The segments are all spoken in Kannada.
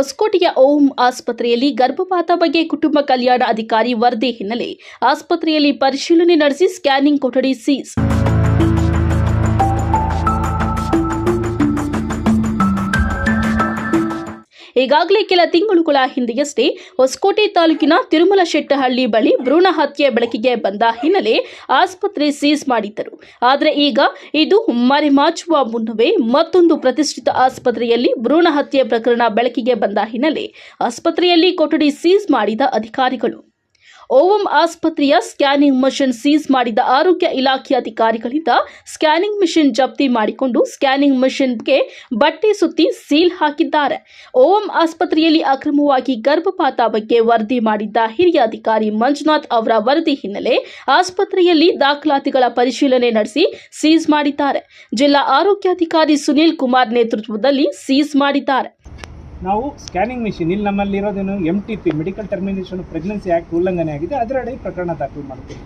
ಹೊಸಕೋಟೆಯ ಓಂ ಆಸ್ಪತ್ರೆಯಲ್ಲಿ ಗರ್ಭಪಾತ ಬಗ್ಗೆ ಕುಟುಂಬ ಕಲ್ಯಾಣ ಅಧಿಕಾರಿ ವರದಿ ಹಿನ್ನೆಲೆ ಆಸ್ಪತ್ರೆಯಲ್ಲಿ ಪರಿಶೀಲನೆ ನಡೆಸಿ ಸ್ಕ್ಯಾನಿಂಗ್ ಕೊಠಡಿ ಸೀಸ್ ಈಗಾಗಲೇ ಕೆಲ ತಿಂಗಳುಗಳ ಹಿಂದೆಯಷ್ಟೇ ಹೊಸಕೋಟೆ ತಾಲೂಕಿನ ತಿರುಮಲ ಶೆಟ್ಟಹಳ್ಳಿ ಬಳಿ ಭ್ರೂಣ ಹತ್ಯೆ ಬೆಳಕಿಗೆ ಬಂದ ಹಿನ್ನೆಲೆ ಆಸ್ಪತ್ರೆ ಸೀಸ್ ಮಾಡಿದ್ದರು. ಆದರೆ ಈಗ ಇದು ಮರೆಮಾಚುವ ಮುನ್ನವೇ ಮತ್ತೊಂದು ಪ್ರತಿಷ್ಠಿತ ಆಸ್ಪತ್ರೆಯಲ್ಲಿ ಭ್ರೂಣ ಹತ್ಯೆ ಪ್ರಕರಣ ಬೆಳಕಿಗೆ ಬಂದ ಹಿನ್ನೆಲೆ ಆಸ್ಪತ್ರೆಯಲ್ಲಿ ಕೊಠಡಿ ಸೀಸ್ ಮಾಡಿದ ಅಧಿಕಾರಿಗಳು. ಓವಂ ಆಸ್ಪತ್ರೆಯ ಸ್ಕ್ಯಾನಿಂಗ್ ಮಷಿನ್ ಸೀಸ್ ಮಾಡಿದ ಆರೋಗ್ಯ ಇಲಾಖೆ ಅಧಿಕಾರಿಗಳಿಂದ ಸ್ಕ್ಯಾನಿಂಗ್ ಮಿಷಿನ್ ಜಪ್ತಿ ಮಾಡಿಕೊಂಡು ಸ್ಕ್ಯಾನಿಂಗ್ ಮಿಷನ್ಗೆ ಬಟ್ಟೆ ಸುತ್ತಿ ಸೀಲ್ ಹಾಕಿದ್ದಾರೆ. ಓವಂ ಆಸ್ಪತ್ರೆಯಲ್ಲಿ ಅಕ್ರಮವಾಗಿ ಗರ್ಭಪಾತ ಬಗ್ಗೆ ವರದಿ ಮಾಡಿದ್ದ ಹಿರಿಯ ಅಧಿಕಾರಿ ಮಂಜುನಾಥ್ ಅವರ ವರದಿ ಹಿನ್ನೆಲೆ ಆಸ್ಪತ್ರೆಯಲ್ಲಿ ದಾಖಲಾತಿಗಳ ಪರಿಶೀಲನೆ ನಡೆಸಿ ಸೀಸ್ ಮಾಡಿದ್ದಾರೆ. ಜಿಲ್ಲಾ ಆರೋಗ್ಯಾಧಿಕಾರಿ ಸುನೀಲ್ ಕುಮಾರ್ ನೇತೃತ್ವದಲ್ಲಿ ಸೀಸ್ ಮಾಡಿದ್ದಾರೆ. ನಾವು ಸ್ಕ್ಯಾನಿಂಗ್ ಮಿಷಿನ್, ಇಲ್ಲಿ ನಮ್ಮಲ್ಲಿ ಇರೋದೇನು M T P medical termination pregnancy act ಉಲ್ಲಂಘನೆ ಆಗಿದೆ. ಅದರಡಿ ಪ್ರಕರಣ ದಾಖಲು ಮಾಡ್ತೀವಿ.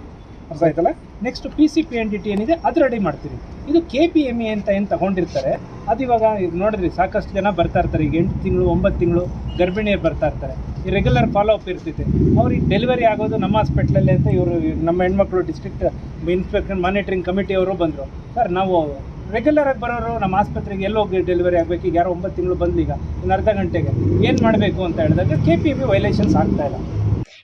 ಅರ್ಥ ಆಯ್ತಲ್ಲ? Next P C P N D T ಏನಿದೆ, ಅದರಡಿ ಮಾಡ್ತೀವಿ. ಇದು ಕೆ ಪಿ ಎಂ ಎ ಅಂತ ಏನು ತಗೊಂಡಿರ್ತಾರೆ, ಅದು ಇವಾಗ ನೋಡಿದ್ರಿ ಸಾಕಷ್ಟು ಜನ ಬರ್ತಾ ಇರ್ತಾರೆ. ಈಗ ಎಂಟು ತಿಂಗಳು, ಒಂಬತ್ತು ತಿಂಗಳು ಗರ್ಭಿಣಿಯರು ಬರ್ತಾ ಇರ್ತಾರೆ. ಈ ರೆಗ್ಯುಲರ್ ಫಾಲೋ ಅಪ್ ಇರ್ತೈತೆ. ಅವ್ರಿಗೆ ಡೆಲಿವರಿ ಆಗೋದು ನಮ್ಮ ಹಾಸ್ಪಿಟ್ಲಲ್ಲಿ ಅಂತ ಇವರು, ನಮ್ಮ ಹೆಣ್ಮಕ್ಳು ಡಿಸ್ಟ್ರಿಕ್ಟ್ ಇನ್ಸ್ಪೆಕ್ಟರ್ ಮಾನಿಟ್ರಿಂಗ್ ಕಮಿಟಿಯವರು ಬಂದರು. ಸರ್, ನಾವು ರೆಗ್ಯುಲರ್ ಆಗಿ ಬರೋರು ನಮ್ಮ ಆಸ್ಪತ್ರೆಗೆ ಎಲ್ಲೋಗಿ ಡೆಲಿವರಿ ಆಗಬೇಕು? ಈಗ ಯಾರೋ ಒಂಬತ್ತು ತಿಂಗಳು ಬಂದು ಈಗ ಇನ್ನು ಅರ್ಧ ಗಂಟೆಗೆ. ಏನು ಮಾಡಬೇಕು ಅಂತ ಹೇಳಿದಾಗ ಕೆ ಪಿ ಬಿ ವೈಲೇಷನ್ಸ್ ಆಗ್ತಾಯಿಲ್ಲ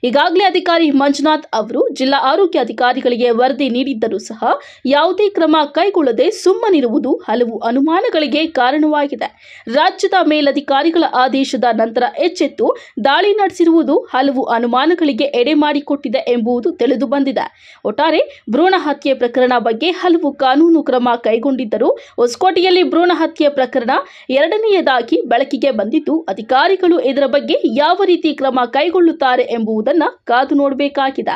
ಈಗಾಗಲೇ ಅಧಿಕಾರಿ ಮಂಜುನಾಥ್ ಅವರು ಜಿಲ್ಲಾ ಆರೋಗ್ಯ ಅಧಿಕಾರಿಗಳಿಗೆ ವರದಿ ನೀಡಿದ್ದರೂ ಸಹ ಯಾವುದೇ ಕ್ರಮ ಕೈಗೊಳ್ಳದೆ ಸುಮ್ಮನಿರುವುದು ಹಲವು ಅನುಮಾನಗಳಿಗೆ ಕಾರಣವಾಗಿದೆ. ರಾಜ್ಯದ ಮೇಲಧಿಕಾರಿಗಳ ಆದೇಶದ ನಂತರ ಎಚ್ಚೆತ್ತು ದಾಳಿ ನಡೆಸಿರುವುದು ಹಲವು ಅನುಮಾನಗಳಿಗೆ ಎಡೆ ಮಾಡಿಕೊಟ್ಟಿದೆ ಎಂಬುದು ತಿಳಿದು ಬಂದಿದೆ. ಒಟ್ಟಾರೆ ಭ್ರೂಣ ಹತ್ಯೆ ಪ್ರಕರಣ ಬಗ್ಗೆ ಹಲವು ಕಾನೂನು ಕ್ರಮ ಕೈಗೊಂಡಿದ್ದರೂ ಹೊಸಕೋಟೆಯಲ್ಲಿ ಭ್ರೂಣ ಹತ್ಯೆ ಪ್ರಕರಣ ಎರಡನೆಯದಾಗಿ ಬೆಳಕಿಗೆ ಬಂದಿದ್ದು, ಅಧಿಕಾರಿಗಳು ಇದರ ಬಗ್ಗೆ ಯಾವ ರೀತಿ ಕ್ರಮ ಕೈಗೊಳ್ಳುತ್ತಾರೆ ಎಂಬುದನ್ನು ಕಾದು ನೋಡಬೇಕಾಗಿದೆ.